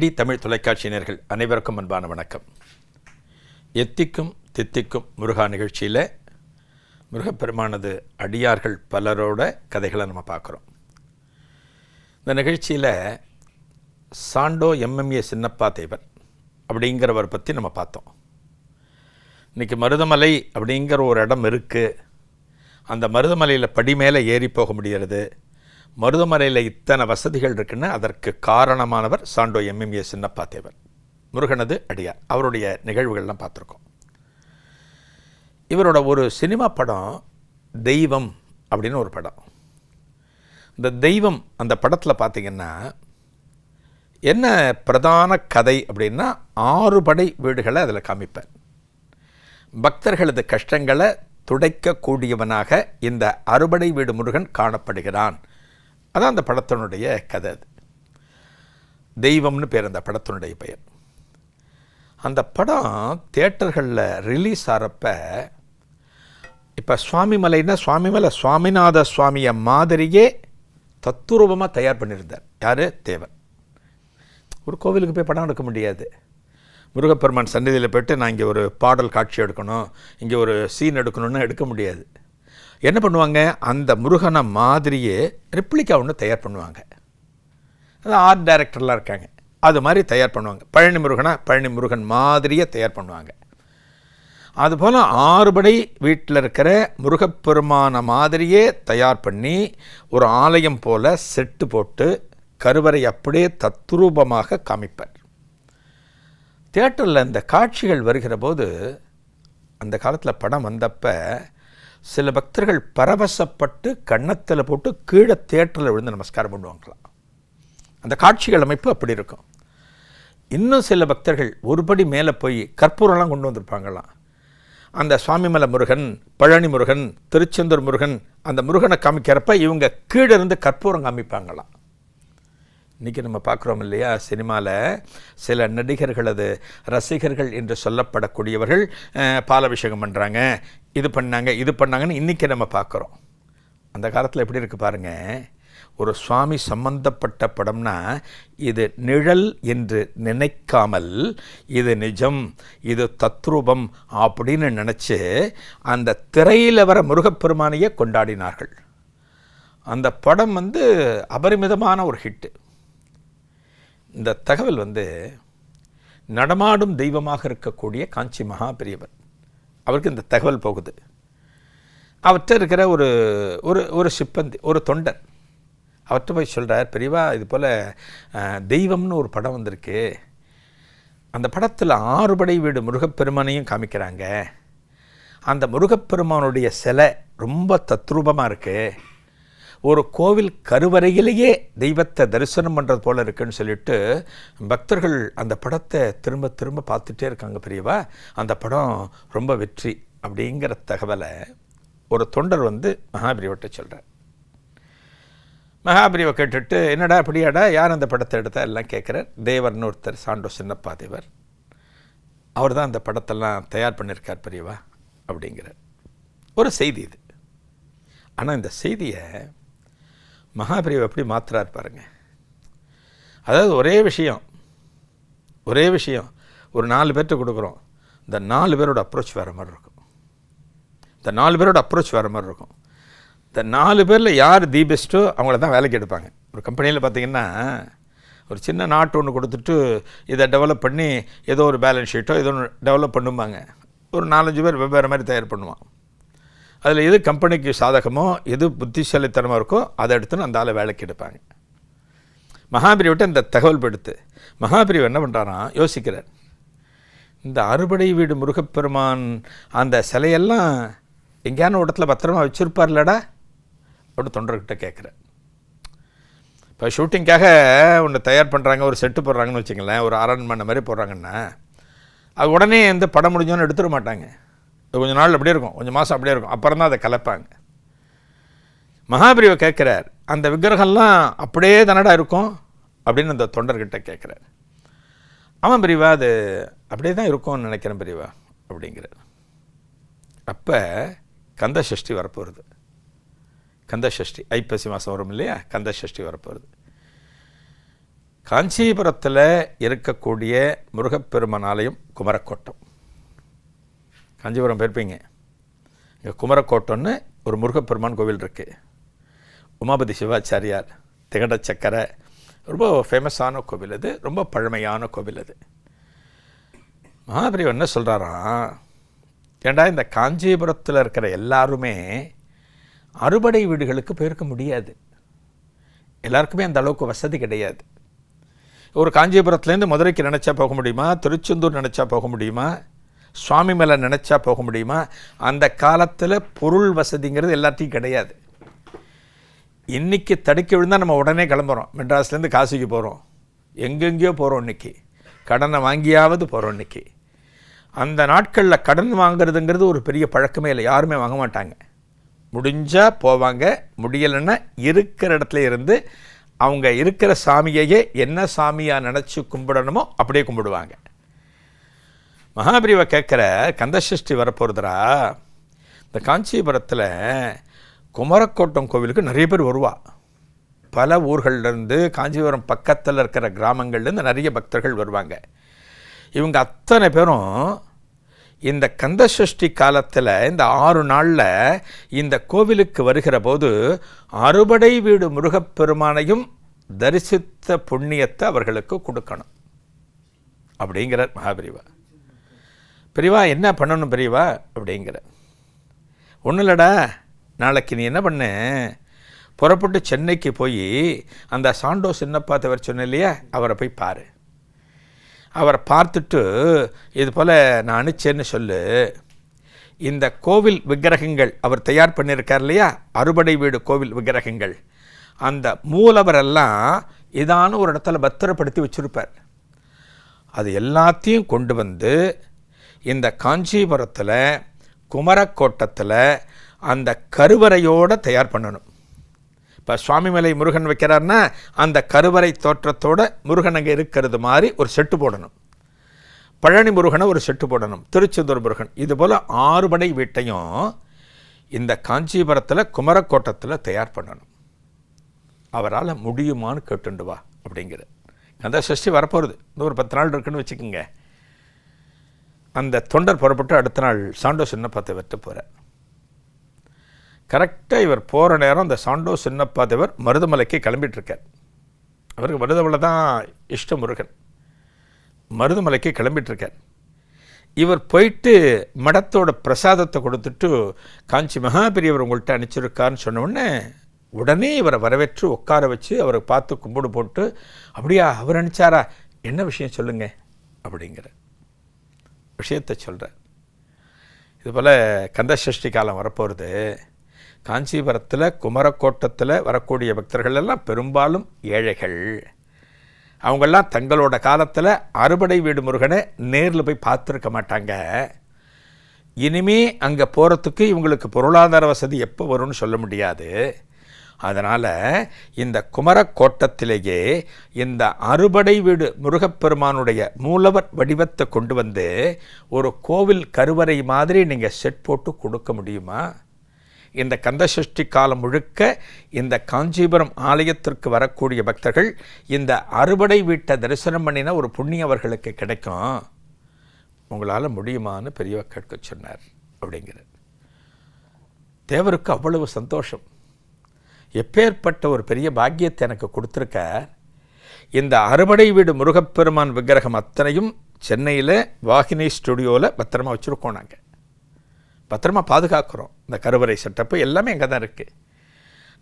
DD Tamil தொலைக்காட்சியினர்கள் அனைவருக்கும் அன்பான வணக்கம். எத்திக்கும் தித்திக்கும் முருகா நிகழ்ச்சியில் முருகப்பெருமானது அடியார்கள் பலரோட கதைகளை நம்ம பார்க்குறோம். இந்த நிகழ்ச்சியில் சாண்டோ எம்எம்ஏ சின்னப்பா தேவர் அப்படிங்கிறவர் பற்றி நம்ம பார்த்தோம். இன்றைக்கி மருதமலை அப்படிங்கிற ஒரு இடம் இருக்குது அந்த மருதமலையில் படி மேலே ஏறி போக முடிகிறது மருதமலையில் இத்தனை வசதிகள் இருக்குன்னு அதற்கு காரணமானவர் சாண்டோ எம்எம்ஏ சின்னப்பா தேவர் முருகனது அடியார். அவருடைய நிகழ்வுகள்லாம் பார்த்துருக்கோம். இவரோட ஒரு சினிமா படம் தெய்வம் அப்படின்னு ஒரு படம். இந்த தெய்வம் அந்த படத்தில் பார்த்தீங்கன்னா என்ன பிரதான கதை அப்படின்னா ஆறு படை வீடுகளை அதில் காமிப்பேன் பக்தர்களது கஷ்டங்களை துடைக்கக்கூடியவனாக இந்த அறுபடை வீடு முருகன் காணப்படுகிறான். அதான் அந்த படத்தினுடைய கதை அது. தெய்வம்னு பேர் அந்த படத்தினுடைய பெயர். அந்த படம் தேட்டர்களில் ரிலீஸ் ஆகிறப்ப இப்போ சுவாமிமலைன்னா சுவாமிமலை சுவாமிநாத சுவாமியை மாதிரியே தத்துரூபமாக தயார் பண்ணியிருந்தார். யார்? தேவர். ஒரு கோவிலுக்கு போய் படம் எடுக்க முடியாது. முருகப்பெருமான் சந்நிதியில் போயிட்டு நான் இங்கே ஒரு பாடல் காட்சி எடுக்கணும் இங்கே ஒரு சீன் எடுக்கணும்னு எடுக்க முடியாது. என்ன பண்ணுவாங்க? அந்த முருகனை மாதிரியே ரெப்ளிகா ஒன்று தயார் பண்ணுவாங்க. அது ஆர்ட் டைரக்டர்லாம் இருக்காங்க. அது மாதிரி தயார் பண்ணுவாங்க. பழனி முருகனை பழனி முருகன் மாதிரியே தயார் பண்ணுவாங்க. அதுபோல் ஆறுபடை வீட்டில் இருக்கிற முருகப்பெருமான மாதிரியே தயார் பண்ணி ஒரு ஆலயம் போல் செட்டு போட்டு கருவறை அப்படியே தத்ரூபமாக காமிப்பார். தேட்டரில் இந்த காட்சிகள் வருகிற போது அந்த காலத்தில் படம் வந்தப்போ சில பக்தர்கள் பரவசப்பட்டு கன்னத்தில் போட்டு கீழே தேட்டரில் விழுந்து நமஸ்காரம் பண்ணுவாங்களாம். அந்த காட்சிகள் அமைப்பு அப்படி இருக்கும். இன்னும் சில பக்தர்கள் ஒருபடி மேலே போய் கற்பூரம்லாம் கொண்டு வந்திருப்பாங்களாம். அந்த சுவாமிமலை முருகன் பழனி முருகன் திருச்செந்தூர் முருகன் அந்த முருகனை காமிக்கிறப்ப இவங்க கீழே இருந்து கற்பூரம் காமிப்பாங்களாம். இன்றைக்கி நம்ம பார்க்குறோம் இல்லையா சினிமாவில் சில நடிகர்களது ரசிகர்கள் என்று சொல்லப்படக்கூடியவர்கள் அஹ், பாலாபிஷேகம் பண்ணுறாங்க இது பண்ணாங்க இது பண்ணாங்கன்னு இன்றைக்கி நம்ம பார்க்குறோம். அந்த காலத்தில் எப்படி இருக்குது பாருங்கள் ஒரு சுவாமி சம்பந்தப்பட்ட படம்னா இது நிழல் என்று நினைக்காமல் இது நிஜம் இது தத்ரூபம் அப்படின்னு நினச்சி அந்த திரையில் வர முருகப்பெருமானையே கொண்டாடினார்கள். அந்த படம் வந்து அபரிமிதமான ஒரு ஹிட்டு. இந்த தகவல் வந்து நடமாடும் தெய்வமாக இருக்கக்கூடிய காஞ்சி மகா பெரியவர் அவருக்கு இந்த தகவல் போகுது. அவர்கிட்ட இருக்கிற ஒரு ஒரு ஒரு சிப்பந்தி ஒரு தொண்டர் அவர்கிட்ட போய் சொல்கிறார் பெரியவா இது போல் தெய்வம்னு ஒரு படம் வந்திருக்கு. அந்த படத்தில் ஆறுபடை வீடு முருகப்பெருமானையும் காமிக்கிறாங்க. அந்த முருகப்பெருமானுடைய சிலை ரொம்ப தத்ரூபமாக இருக்குது ஒரு கோவில் கருவறையிலேயே தெய்வத்தை தரிசனம் பண்ணுறது போல் இருக்குன்னு சொல்லிட்டு பக்தர்கள் அந்த படத்தை திரும்ப திரும்ப பார்த்துட்டே இருக்காங்க பெரியவா. அந்த படம் ரொம்ப வெற்றி அப்படிங்கிற தகவலை ஒரு தொண்டர் வந்து மகாபிரிவட்ட சொல்கிறார் மகாபிரிவை கேட்டுட்டு என்னடா அப்படியாடா? யார் அந்த படத்தை எடுத்தா? எல்லாம் கேட்குறார். தேவர்னு ஒருத்தர் சாண்டோ சின்னப்பா தேவர். அவர் தான் அந்த படத்தெல்லாம் தயார் பண்ணியிருக்கார் பெரியவா அப்படிங்கிறார். ஒரு செய்தி இது. ஆனால் இந்த செய்தியை மகாபிரிவு எப்படி மாத்துறார் பாருங்க. அதாவது ஒரே விஷயம் ஒரே விஷயம் ஒரு நாலு பேர்கிட்ட கொடுக்குறோம். இந்த நாலு பேரோட அப்ரோச் வேறு மாதிரி இருக்கும். இந்த நாலு பேரோட அப்ரோச் வேறு மாதிரி இருக்கும். இந்த நாலு பேரில் யார் தி பெஸ்ட்டோ அவங்கள தான் வேலைக்கு எடுப்பாங்க. ஒரு கம்பெனியில் பார்த்தீங்கன்னா ஒரு சின்ன நாட்டு ஒன்று கொடுத்துட்டு இதை டெவலப் பண்ணி ஏதோ ஒரு பேலன்ஸ் ஷீட்டோ ஏதோ ஒன்று டெவலப் பண்ணுவாங்க ஒரு நாலஞ்சு பேர் வெவ்வேறு மாதிரி தயார் பண்ணுவான். அதில் எது கம்பெனிக்கு சாதகமோ எது புத்திசாலித்தனமாக இருக்கோ அதை எடுத்துன்னு அந்த ஆளை வேலைக்கு எடுப்பாங்க. மகாபிரிவிட்ட இந்த தகவல் படுத்து மகாபிரிவு என்ன பண்ணுறாராம் யோசிக்கிறார். இந்த அறுபடை வீடு முருகப்பெருமான் அந்த சிலையெல்லாம் எங்கேயான இடத்துல பத்திரமா வச்சுருப்பார்லடா அப்படின்னு தொண்டர்கிட்ட கேட்குறேன் இப்போ ஷூட்டிங்காக ஒன்று தயார் பண்ணுறாங்க ஒரு செட்டு போடுறாங்கன்னு வச்சுங்களேன் ஒரு அரண்மனை மாதிரி போடுறாங்கன்னா அது உடனே எந்த படம் முடிஞ்சோன்னு எடுத்துட மாட்டாங்க. கொஞ்சம் நாள் அப்படியே இருக்கும். கொஞ்சம் மாதம் அப்படியே இருக்கும். அப்புறம் தான் அதை கலப்பாங்க. மகாபிரிவை கேட்குறார் அந்த விக்கிரகம்லாம் அப்படியே தானடா இருக்கும்? அப்படின்னு அந்த தொண்டர்கிட்ட கேட்குறார். ஆமாம் பிரிவா அது அப்படியே தான் இருக்கும்னு நினைக்கிறேன் பிரிவா அப்படிங்கிறார். அப்போ கந்த சஷ்டி வரப்போகிறது கந்த சஷ்டி ஐப்பசி மாதம் வரும் இல்லையா? கந்த சஷ்டி வரப்போகிறது காஞ்சிபுரத்தில் இருக்கக்கூடிய முருகப்பெருமான் ஆலயம் குமரக்கோட்டம். காஞ்சிபுரம் போயிருப்பீங்க இங்கே குமரக்கோட்டம்னு ஒரு முருகப்பெருமான் கோவில் இருக்குது உமாபதி சிவாச்சாரியார் திகட சக்கரை ரொம்ப ஃபேமஸான கோவில் அது ரொம்ப பழமையான கோவில் அது. மகாபிரிவன் என்ன சொல்கிறாராம் ஏண்டா இந்த காஞ்சிபுரத்தில் இருக்கிற எல்லாருமே அறுபடை வீடுகளுக்கு போயிருக்க முடியாது. எல்லாருக்குமே அந்த அளவுக்கு வசதி கிடையாது. ஒரு காஞ்சிபுரத்துலேருந்து மதுரைக்கு நினச்சா போக முடியுமா திருச்செந்தூர் நினச்சா போக முடியுமா சுவாமி மேலே நினச்சா போக முடியுமா? அந்த காலத்தில் பொருள் வசதிங்கிறது எல்லாத்தையும் கிடையாது. இன்றைக்கி தடுக்க விழுந்தால் நம்ம உடனே கிளம்புறோம். மெட்ராஸ்லேருந்து காசிக்கு போகிறோம் எங்கெங்கேயோ போகிறோம் இன்றைக்கி கடனை வாங்கியாவது போகிறோம் இன்றைக்கி அந்த நாட்களில் கடன் வாங்குறதுங்கிறது ஒரு பெரிய பழக்கமே இல்லை. யாருமே வாங்க மாட்டாங்க. முடிஞ்சால் போவாங்க. முடியலைன்னா இருக்கிற இடத்துல இருந்து அவங்க இருக்கிற சாமியையே என்ன சாமியாக நினச்சி கும்பிடணுமோ அப்படியே கும்பிடுவாங்க. மகாபிரிவை கேட்குற கந்தசஷ்டி வரப்போகிறதுரா இந்த காஞ்சிபுரத்தில் குமரக்கோட்டம் கோவிலுக்கு நிறைய பேர் வருவா. பல ஊர்கள்லேருந்து காஞ்சிபுரம் பக்கத்தில் இருக்கிற கிராமங்கள்லேருந்து நிறைய பக்தர்கள் வருவாங்க. இவங்க அத்தனை பேரும் இந்த கந்தசஷ்டி காலத்தில் இந்த ஆறு நாளில் இந்த கோவிலுக்கு வருகிற போது அறுபடை வீடு முருகப்பெருமானையும் தரிசித்த புண்ணியத்தை அவர்களுக்கு கொடுக்கணும். அப்படிங்கிறார் மகாபிரிவா. பெரியவா என்ன பண்ணணும் பெரியவா? அப்படிங்கிற. ஒன்றும் இல்லைடா நாளைக்கு நீ என்ன பண்ண? புறப்பட்டு சென்னைக்கு போய் அந்த சாண்டோ சின்னப்பா தவிர சொன்ன இல்லையா? அவரை போய் பாரு. அவரை பார்த்துட்டு இது போல் நான் அனுச்சேன்னு சொல்லு. இந்த கோவில் விக்கிரகங்கள் அவர் தயார் பண்ணியிருக்கார் இல்லையா? அறுபடை வீடு கோவில் விக்கிரகங்கள். அந்த மூலவரெல்லாம் இதான ஒரு இடத்துல பத்திரப்படுத்தி வச்சுருப்பார். அது எல்லாத்தையும் கொண்டு வந்து இந்த காஞ்சிபுரத்தில் குமரக்கோட்டத்தில் அந்த கருவறையோடு தயார் பண்ணணும். இப்போ சுவாமிமலை முருகன் வைக்கிறாருன்னா அந்த கருவறை தோற்றத்தோட முருகன் அங்கே இருக்கிறது மாதிரி ஒரு செட்டு போடணும். பழனி முருகனை ஒரு செட்டு போடணும். திருச்செந்தூர் முருகன். இது போல் ஆறுபடை வீட்டையும் இந்த காஞ்சிபுரத்தில் குமரக்கோட்டத்தில் தயார் பண்ணணும். அவரால் முடியுமான்னு கேட்டுண்டு வா அப்படிங்கிற. அந்த சஷ்டி வரப்போகிறது இன்னொரு பத்து நாள் இருக்குன்னு வச்சுக்கோங்க. அந்த தொண்டர் புறப்பட்டு அடுத்த நாள் சாண்டோ சின்னப்பா தேவர்கிட்ட போகிறார் கரெக்டாக இவர் போகிற நேரம் அந்த சாண்டோ சின்னப்பா தேவர் மருதமலைக்கு கிளம்பிட்டுருக்கார். அவருக்கு மருதமலை தான் இஷ்ட முருகன். மருதமலைக்கு கிளம்பிட்டுருக்கார். இவர் போயிட்டு மடத்தோட பிரசாதத்தை கொடுத்துட்டு காஞ்சி மகாபெரியவர் உங்கள்கிட்ட அனுப்பிச்சிருக்கான்னு சொன்ன உடனே உடனே இவரை வரவேற்று உட்கார வச்சு அவரை பார்த்து கும்பிடு போட்டு அப்படியா அவர் அனுப்பிச்சாரா? என்ன விஷயம் சொல்லுங்க? அப்படிங்கிற விஷயத்தை சொல்கிறேன் இதுபோல் கந்தசஷ்டி காலம் வரப்போகிறது காஞ்சிபுரத்தில் குமரக்கோட்டத்தில் வரக்கூடிய பக்தர்கள் எல்லாம் பெரும்பாலும் ஏழைகள். அவங்கெல்லாம் தங்களோட காலத்தில் அறுபடை வீடு முருகனை நேரில் போய் பார்த்துருக்க மாட்டாங்க. இனிமே அங்கே போகிறதுக்கு இவங்களுக்கு பொருளாதார வசதி எப்போ வரும்னு சொல்ல முடியாது. அதனால் இந்த குமரக்கோட்டத்திலேயே இந்த அறுபடை வீடு முருகப்பெருமானுடைய மூலவர் வடிவத்தை கொண்டு வந்து ஒரு கோவில் கருவறை மாதிரி நீங்கள் செட் போட்டு கொடுக்க முடியுமா? இந்த கந்தசஷ்டி காலம் முழுக்க இந்த காஞ்சிபுரம் ஆலயத்திற்கு வரக்கூடிய பக்தர்கள் இந்த அறுபடை வீட்டை தரிசனம் பண்ணின ஒரு புண்ணியம் அவர்களுக்கு கிடைக்கும். உங்களால் முடியுமான்னு பெரியவ கேட்க சொன்னார் அப்படிங்கிறார். தேவருக்கு அவ்வளவு சந்தோஷம். எப்பேற்பட்ட ஒரு பெரிய பாக்கியத்தை எனக்கு கொடுத்துருக்க இந்த அறுபடை வீடு முருகப்பெருமான் விக்கிரகம் அத்தனையும் சென்னையில் வாகினி ஸ்டுடியோவில் பத்திரமா வச்சுருக்கோம் நாங்கள் பத்திரமா பாதுகாக்கிறோம். இந்த கருவறை செட்டப்பு எல்லாமே அங்கே தான் இருக்குது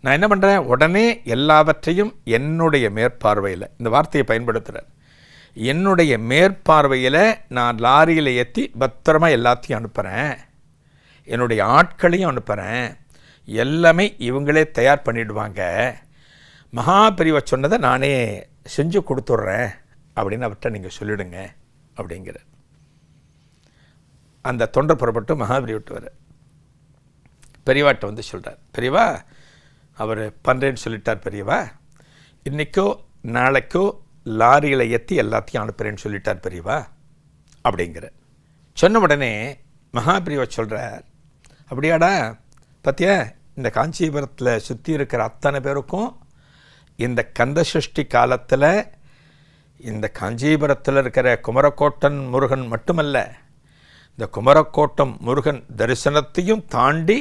நான் என்ன பண்ணுறேன் உடனே எல்லாவற்றையும் என்னுடைய மேற்பார்வையில் இந்த வார்த்தையை பயன்படுத்துகிறேன் என்னுடைய மேற்பார்வையில் நான் லாரியில் ஏற்றி பத்திரமா எல்லாத்தையும் அனுப்புகிறேன் என்னுடைய ஆட்களையும் அனுப்புகிறேன் எல்லாமே இவங்களே தயார் பண்ணிடுவாங்க. மகாபிரிவை சொன்னதை நானே செஞ்சு கொடுத்துட்றேன் அப்படின்னு அவர்கிட்ட நீங்கள் சொல்லிவிடுங்க அப்படிங்கிற அந்த தொண்டர் புறப்பட்டு மகாபலி வர பெரியவாட்ட வந்து சொல்கிறார் பெரியவா அவர் பண்ணுறேன்னு சொல்லிட்டார் பெரியவா. இன்றைக்கோ நாளைக்கோ லாரியில் ஏற்றி எல்லாத்தையும் அனுப்புகிறேன்னு சொல்லிட்டார் பெரியவா. அப்படிங்கிற சொன்ன உடனே மகாபிரிவா சொல்கிறார் அப்படியாடா பார்த்தியா இந்த காஞ்சிபுரத்தில் சுற்றி இருக்கிற அத்தனை பேருக்கும் இந்த கந்தசஷ்டி காலத்தில் இந்த காஞ்சிபுரத்தில் இருக்கிற குமரக்கோட்டன் முருகன் மட்டுமல்ல இந்த குமரக்கோட்டம் முருகன் தரிசனத்தையும் தாண்டி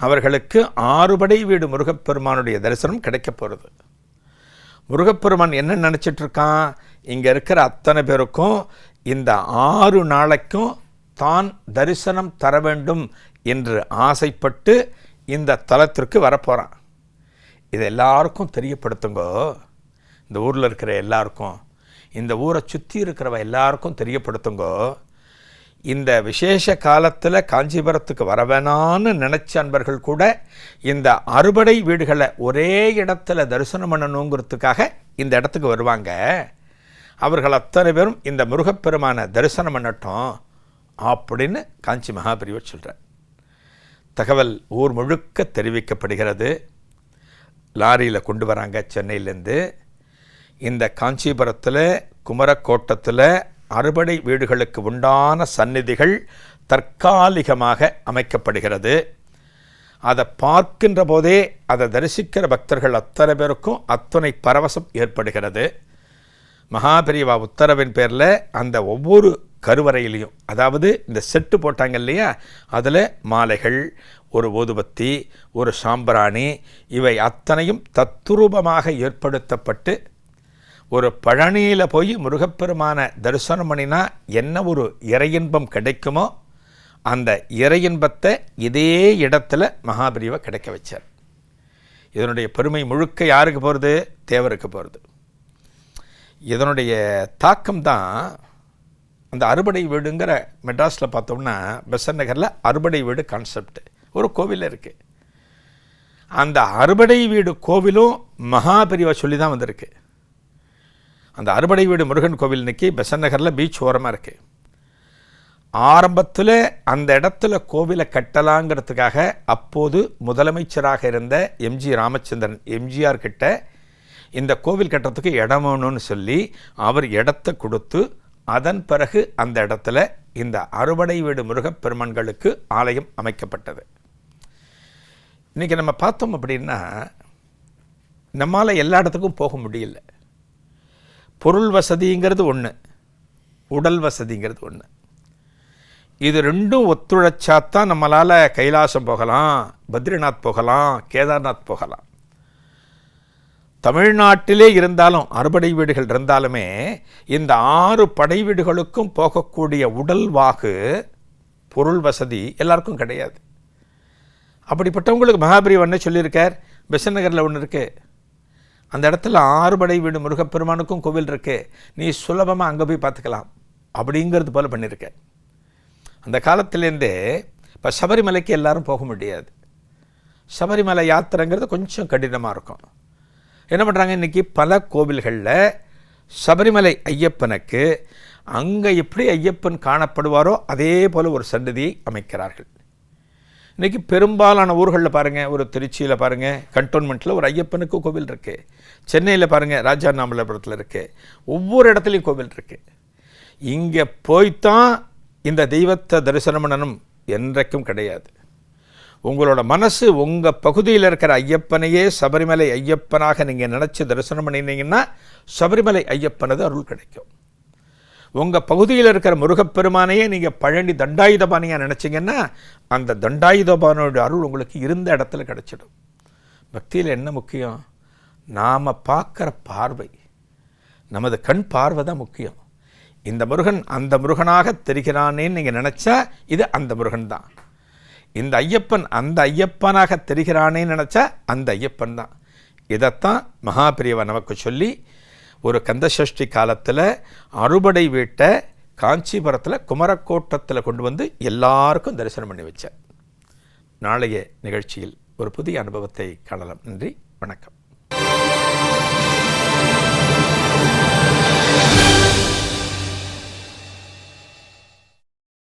அவர்களுக்கு ஆறுபடை வீடு முருகப்பெருமானுடைய தரிசனம் கிடைக்க போகிறது முருகப்பெருமான் என்ன நினச்சிட்டு இருக்கான்? இங்கே இருக்கிற அத்தனை பேருக்கும் இந்த ஆறு நாளைக்கும் தான் தரிசனம் தர வேண்டும் என்று ஆசைப்பட்டு இந்த தலத்திற்கு வரப்போகிறான் இது எல்லாருக்கும் தெரியப்படுத்துங்கோ. இந்த ஊரில் இருக்கிற எல்லாருக்கும் இந்த ஊரை சுற்றி இருக்கிறவ எல்லாருக்கும் தெரியப்படுத்துங்கோ. இந்த விசேஷ காலத்தில் காஞ்சிபுரத்துக்கு வர வேணான்னு நினச்ச அன்பர்கள் கூட இந்த அறுபடை வீடுகளை ஒரே இடத்துல தரிசனம் பண்ணணுங்கிறதுக்காக இந்த இடத்துக்கு வருவாங்க. அவர்கள் அத்தனை பேரும் இந்த முருகப்பெருமான தரிசனம் பண்ணட்டும் அப்படின்னு காஞ்சி மகாபிரிவர் சொல்கிறார் தகவல் ஊர் முழுக்க தெரிவிக்கப்படுகிறது. லாரியில் கொண்டு வராங்க சென்னையிலேருந்து. இந்த காஞ்சிபுரத்தில் குமரக்கோட்டத்தில் அறுபடை வீடுகளுக்கு உண்டான சந்நிதிகள் தற்காலிகமாக அமைக்கப்படுகிறது. அதை பார்க்கின்ற போதே அதை தரிசிக்கிற பக்தர்கள் அத்தனை பேருக்கும் அத்தனை பரவசம் ஏற்படுகிறது. மகாபெரிவா உத்தரவின் பேரில் அந்த ஒவ்வொரு கருவறையிலையும். அதாவது இந்த செட்டு போட்டாங்க இல்லையா? அதில் மாலைகள் ஒரு ஊதுபத்தி ஒரு சாம்பிராணி இவை அத்தனையும் தத்துரூபமாக ஏற்படுத்தப்பட்டு ஒரு பழனியில் போய் முருகப்பெருமான தரிசனம் பண்ணினா என்ன ஒரு இறையின்பம் கிடைக்குமோ அந்த இறையின்பத்தை இதே இடத்துல மகாபிரிவை கிடைக்க வச்சார். இதனுடைய பெருமை முழுக்க யாருக்கு போகிறது தேவருக்கு போகிறது இதனுடைய தாக்கம் தான் அந்த அறுபடை வீடுங்கிற மெட்ராஸில் பார்த்தோம்னா பெசன் நகரில் அறுபடை வீடு கான்செப்ட் ஒரு கோவில் இருக்குது அந்த அறுபடை வீடு கோவிலும் மகாபிரிவா சொல்லி தான் வந்திருக்கு. அந்த அறுபடை வீடு முருகன் கோவில் இன்னைக்கு பெசன் நகரில் பீச் ஓரமாக இருக்குது ஆரம்பத்தில் அந்த இடத்துல கோவிலை கட்டலாங்கிறதுக்காக அப்போது முதலமைச்சராக இருந்த எம்ஜி ராமச்சந்திரன் எம்ஜிஆர் கிட்ட இந்த கோவில் கட்டுறதுக்கு இடம் வேணும்னு சொல்லி அவர் இடத்த கொடுத்து அதன் பிறகு அந்த இடத்துல இந்த அறுபடை வீடு முருகப்பெருமான்களுக்கு ஆலயம் அமைக்கப்பட்டது. இன்றைக்கி நம்ம பார்த்தோம் அப்படின்னா நம்மால் எல்லா இடத்துக்கும் போக முடியல. பொருள் வசதிங்கிறது ஒன்று உடல் வசதிங்கிறது ஒன்று இது ரெண்டும் ஒத்துழைச்சாத்தான் நம்மளால் கைலாசம் போகலாம் பத்ரிநாத் போகலாம் கேதார்நாத் போகலாம். தமிழ்நாட்டிலே இருந்தாலும் அறுபடை வீடுகள் இருந்தாலுமே இந்த ஆறு படை வீடுகளுக்கும் போகக்கூடிய உடல் வாகு பொருள் வசதி எல்லாருக்கும் கிடையாது. அப்படிப்பட்டவங்களுக்கு மகாபிரிவன் சொல்லியிருக்கார் பெசநகரில் ஒன்று இருக்குது அந்த இடத்துல ஆறு படை வீடு முருகப்பெருமானுக்கும் கோவில் இருக்குது நீ சுலபமாக அங்கே போய் பார்த்துக்கலாம் அப்படிங்கிறது போல் பண்ணியிருக்க அந்த காலத்துலேருந்தே இப்போ சபரிமலைக்கு எல்லாரும் போக முடியாது. சபரிமலை யாத்திரைங்கிறது கொஞ்சம் கடினமாக இருக்கும். என்ன பண்ணுறாங்க இன்றைக்கி பல கோவில்களில் சபரிமலை ஐயப்பனுக்கு அங்கே எப்படி ஐயப்பன் காணப்படுவாரோ அதே போல் ஒரு சன்னதியை அமைக்கிறார்கள். இன்றைக்கி பெரும்பாலான ஊர்களில் பாருங்கள் ஒரு திருச்சியில் பாருங்கள் கண்டோன்மெண்ட்டில் ஒரு ஐயப்பனுக்கு கோவில் இருக்குது சென்னையில் பாருங்கள் ராஜா நாமலபுரத்தில் இருக்குது ஒவ்வொரு இடத்துலையும் கோவில் இருக்குது இங்கே போய்த்தான் இந்த தெய்வத்தை தரிசனம் பண்ணணும் என்றைக்கும் கிடையாது. உங்களோட மனசு உங்கள் பகுதியில் இருக்கிற ஐயப்பனையே சபரிமலை ஐயப்பனாக நீங்கள் நினச்சி தரிசனம் பண்ணினீங்கன்னா சபரிமலை ஐயப்பனது அருள் கிடைக்கும். உங்கள் பகுதியில் இருக்கிற முருகப்பெருமானையே நீங்கள் பழனி தண்டாயுதபாணியாக நினச்சிங்கன்னா அந்த தண்டாயுதபானோட அருள் உங்களுக்கு இருந்த இடத்துல கிடச்சிடும். பக்தியில் என்ன முக்கியம்? நாம் பார்க்குற பார்வை. நமது கண் பார்வை தான் முக்கியம். இந்த முருகன் அந்த முருகனாக தெரிகிறானேன்னு நீங்கள் நினச்சா இது அந்த முருகன் தான். இந்த ஐயப்பன் அந்த ஐயப்பனாக தெரிகிறானேன்னு நினச்சா அந்த ஐயப்பன் தான். இதைத்தான் மகாபிரியவா நமக்கு சொல்லி ஒரு கந்தசஷ்டி காலத்தில் அறுபடை வீட்டை காஞ்சிபுரத்தில் குமரக்கோட்டத்தில் கொண்டு வந்து எல்லாருக்கும் தரிசனம் பண்ணி வச்சார். நாளைய நிகழ்ச்சியில் ஒரு புதிய அனுபவத்தை காணலாம். நன்றி வணக்கம்.